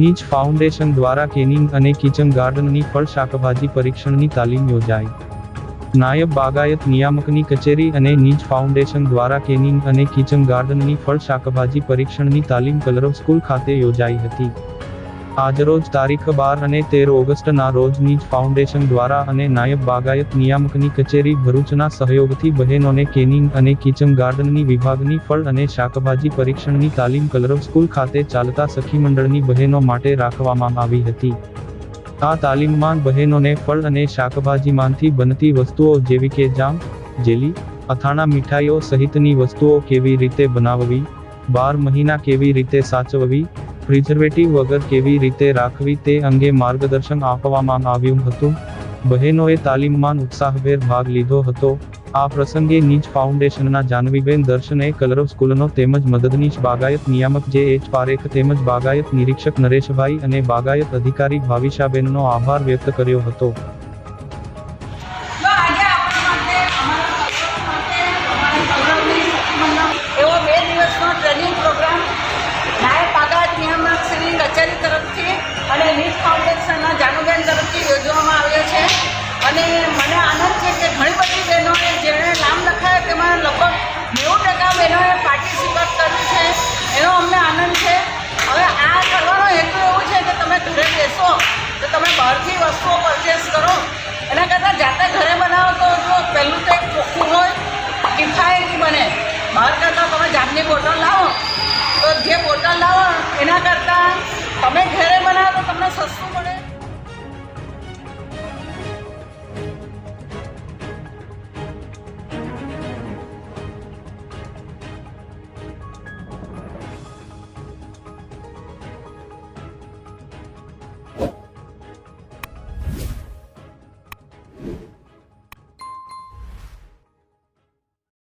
નીચ ફાઉન્ડેશન દ્વારા કેનિંગ અને કિચન ગાર્ડનની ફળ શાકભાજી પરીક્ષણની તાલીમ યોજાઈ. નાયબ બાગાયત નિયામકની કચેરી અને નીચ ફાઉન્ડેશન દ્વારા કેનિંગ અને કિચન ગાર્ડનની ફળ શાકભાજી પરીક્ષણની તાલીમ કલરવ સ્કૂલ ખાતે યોજાઈ હતી. આજરોજ તારીખ બાર અને તેર ઓગસ્ટના રોજ નીચ ફાઉન્ડેશન દ્વારા અને નાયબ બાગાયત નિયામકની કચેરી ભરૂચના સહયોગથી બહેનોને કેનિંગ અને કિચન ગાર્ડનની વિભાગની ફળ અને શાકભાજી પરીક્ષણની તાલીમ કલરવ સ્કૂલ ખાતે ચાલતા સખી મંડળની બહેનો માટે રાખવામાં આવી હતી. આ તાલીમમાં બહેનોને ફળ અને શાકભાજીમાંથી બનતી વસ્તુઓ જેવી કે જામ, જેલી, અથાણા મીઠાઈઓ સહિતની વસ્તુઓ કેવી રીતે બનાવવી, બાર મહિના કેવી રીતે સાચવવી પ્રિઝર્વેટિવ વગર કેવી રીતે રાખવી તે અંગે માર્ગદર્શન આપવામાં આવ્યું હતું. બહેનોએ તાલીમમાં ઉત્સાહભેર ભાગ લીધો હતો. આ પ્રસંગે નીચ ફાઉન્ડેશનના જાનવીબેન દર્શને કલરવ સ્કૂલનો તેમજ મદદનીશ બાગાયત નિયામક જે એચ પારેખ તેમજ બાગાયત નિરીક્ષક નરેશભાઈ અને બાગાયત અધિકારી ભાવિશાબેનનો આભાર વ્યક્ત કર્યો હતો. નેવું બહેનોએ પાર્ટિસિપેટ કર્યું છે. એનો અમને આનંદ છે. હવે આ કરવાનો હેતુ એવું છે કે તમે ઘરે બેસો, તો તમે બહારથી વસ્તુઓ પરચેસ કરો. એના કરતાં જાતે ઘરે બનાવો તો પહેલું તો એક ચોખ્ખું હોય, કિફાયતી બને. બહાર કરતાં તમે જાતની બોટલ લાવો, તો જે બોટલ લાવો, એના કરતાં તમે ઘરે બનાવો તો તમને સસ્તું